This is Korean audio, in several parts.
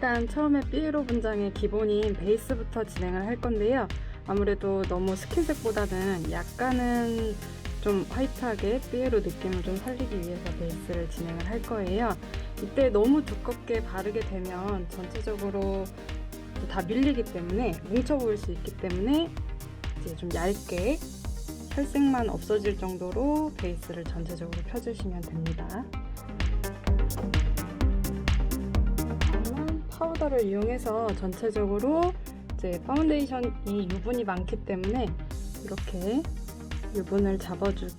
일단 처음에 삐에로 분장의 기본인 베이스부터 진행을 할 건데요. 아무래도 너무 스킨색보다는 약간은 좀 화이트하게 삐에로 느낌을 좀 살리기 위해서 베이스를 진행을 할 거예요. 이때 너무 두껍게 바르게 되면 전체적으로 다 밀리기 때문에 뭉쳐 보일 수 있기 때문에 이제 좀 얇게 살색만 없어질 정도로 베이스를 전체적으로 펴주시면 됩니다. 파우더를 이용해서 전체적으로 이제 파운데이션이 유분이 많기 때문에 이렇게 유분을 잡아줄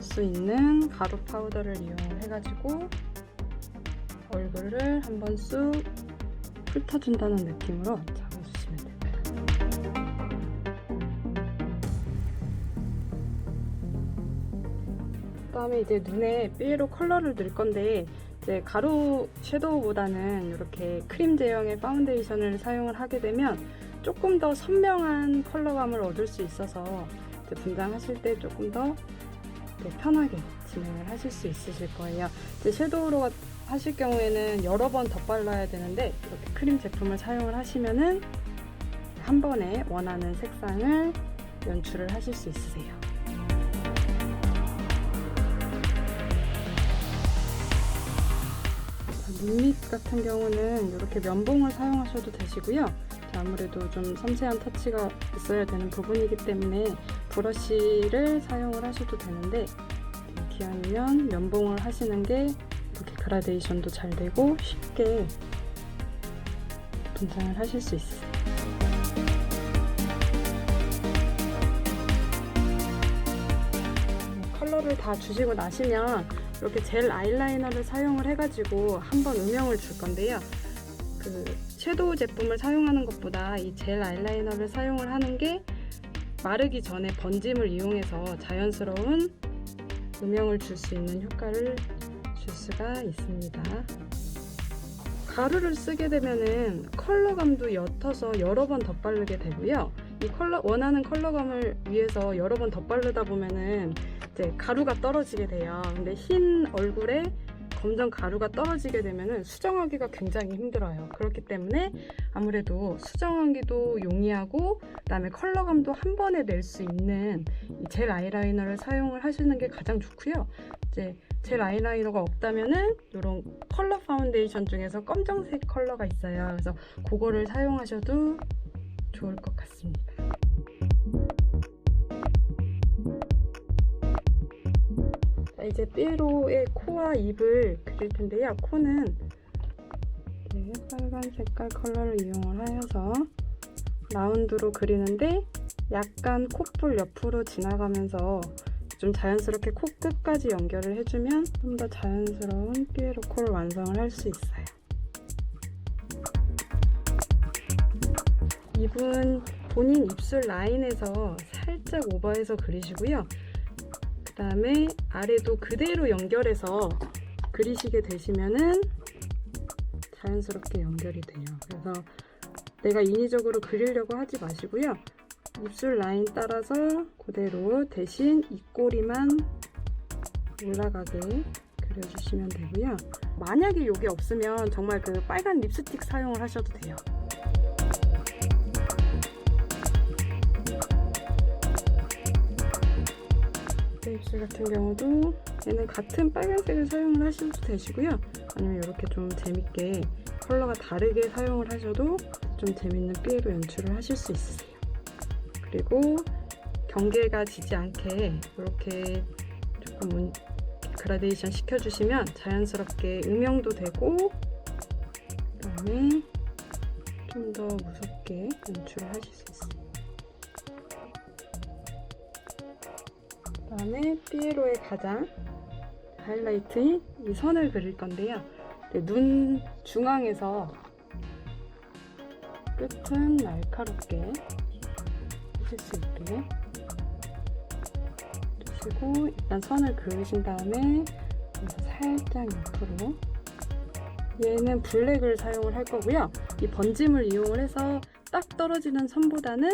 수 있는 가루 파우더를 이용을 해가지고 얼굴을 한번 쑥 훑어준다는 느낌으로 잡아주시면 됩니다. 그 다음에 이제 눈에 삐에로 컬러를 넣을 건데 이제 가루 섀도우보다는 이렇게 크림 제형의 파운데이션을 사용을 하게 되면 조금 더 선명한 컬러감을 얻을 수 있어서 분장하실 때 조금 더 네, 편하게 진행을 하실 수 있으실 거예요. 이제 섀도우로 하실 경우에는 여러 번 덧발라야 되는데 이렇게 크림 제품을 사용을 하시면은 한 번에 원하는 색상을 연출을 하실 수 있으세요. 밑 같은 경우는 이렇게 면봉을 사용하셔도 되시고요. 아무래도 좀 섬세한 터치가 있어야 되는 부분이기 때문에 브러쉬를 사용을 하셔도 되는데 기왕이면 면봉을 하시는 게 이렇게 그라데이션도 잘 되고 쉽게 분장을 하실 수 있어요. 컬러를 다 주시고 나시면 이렇게 젤 아이라이너를 사용을 해가지고 한번 음영을 줄 건데요. 그 섀도우 제품을 사용하는 것보다 이 젤 아이라이너를 사용을 하는 게 마르기 전에 번짐을 이용해서 자연스러운 음영을 줄 수 있는 효과를 줄 수가 있습니다. 가루를 쓰게 되면은 컬러감도 옅어서 여러 번 덧바르게 되고요. 이 컬러 원하는 컬러감을 위해서 여러 번 덧바르다 보면은 이제 가루가 떨어지게 돼요. 근데 흰 얼굴에 검정 가루가 떨어지게 되면은 수정하기가 굉장히 힘들어요. 그렇기 때문에 아무래도 수정하기도 용이하고 그다음에 컬러감도 한 번에 낼 수 있는 이젤 아이라이너를 사용을 하시는 게 가장 좋고요. 이제 젤 아이라이너가 없다면은 이런 컬러 파운데이션 중에서 검정색 컬러가 있어요. 그래서 그거를 사용하셔도 좋을 것 같습니다. 이제 삐에로의 코와 입을 그릴 텐데요. 코는 이렇게 빨간 색깔 컬러를 이용을 하여서 라운드로 그리는데 약간 콧볼 옆으로 지나가면서 좀 자연스럽게 코 끝까지 연결을 해주면 좀 더 자연스러운 삐에로 코를 완성을 할 수 있어요. 입은 본인 입술 라인에서 살짝 오버해서 그리시고요. 그 다음에 아래도 그대로 연결해서 그리시게 되시면은 자연스럽게 연결이 돼요. 그래서 내가 인위적으로 그리려고 하지 마시고요. 입술 라인 따라서 그대로 대신 입꼬리만 올라가게 그려주시면 되고요. 만약에 이게 없으면 정말 그 빨간 립스틱 사용을 하셔도 돼요. 내 입술 같은 경우도 얘는 같은 빨간색을 사용을 하셔도 되시고요. 아니면 이렇게 좀 재밌게 컬러가 다르게 사용을 하셔도 좀 재밌는 삐에로 연출을 하실 수 있으세요. 그리고 경계가 지지 않게 이렇게 조금 문- 그라데이션 시켜주시면 자연스럽게 음영도 되고 그다음에 좀 더 무섭게 연출을 하실 수 있어요. 그 다음에 삐에로의 가장 하이라이트인 이 선을 그릴 건데요. 네, 눈 중앙에서 끝은 날카롭게 하실 수 있게 두시고 일단 선을 그으신 다음에 살짝 옆으로 얘는 블랙을 사용을 할 거고요. 이 번짐을 이용을 해서 딱 떨어지는 선보다는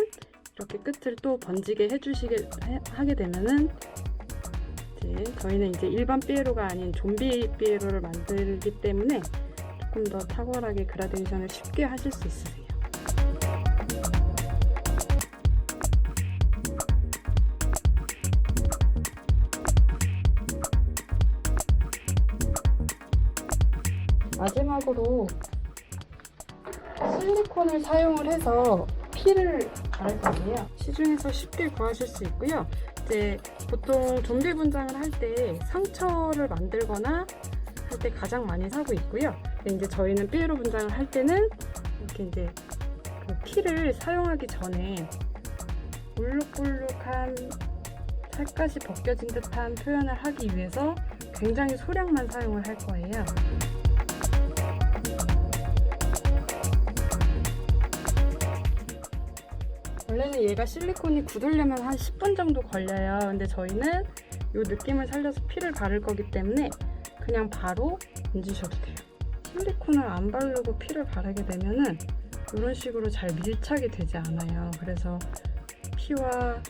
이렇게 끝을 또 번지게 해주시게 해- 하게 되면은 이제 저희는 이제 일반 삐에로가 아닌 좀비 삐에로를 만들기 때문에 조금 더 탁월하게 그라데이션을 쉽게 하실 수 있으세요. 마지막으로 실리콘을 사용을 해서 피를 바를 건데요. 시중에서 쉽게 구하실 수 있고요. 이제 보통 좀비 분장을 할 때 상처를 만들거나 할 때 가장 많이 사고 있고요. 이제 저희는 삐에로 분장을 할 때는 이렇게 이제 그 피를 사용하기 전에 울룩불룩한 살갗이 벗겨진 듯한 표현을 하기 위해서 굉장히 소량만 사용을 할 거예요. 원래는 얘가 실리콘이 굳으려면 한 10분 정도 걸려요. 근데 저희는 이 느낌을 살려서 피를 바를 거기 때문에 그냥 바로 얹으셔도 돼요. 실리콘을 안 바르고 피를 바르게 되면은 이런 식으로 잘 밀착이 되지 않아요. 그래서 피와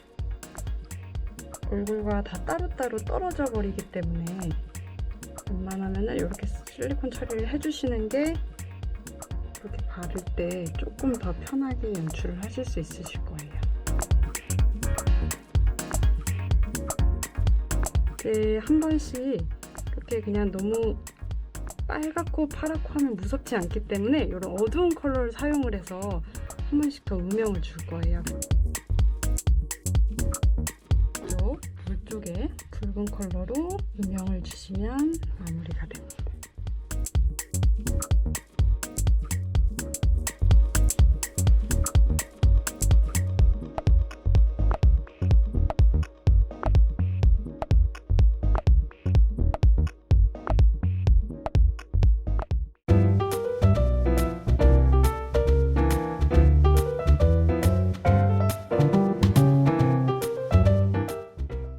얼굴과 다 따로따로 떨어져 버리기 때문에 웬만하면은 이렇게 실리콘 처리를 해주시는 게 이렇게 바를 때 조금 더 편하게 연출을 하실 수 있으실 거예요. 이제 한 번씩 이렇게 그냥 너무 빨갛고 파랗고 하면 무섭지 않기 때문에 이런 어두운 컬러를 사용을 해서 한 번씩 더 음영을 줄 거예요. 이쪽 물 쪽에 붉은 컬러로 음영을 주시면 됩니다.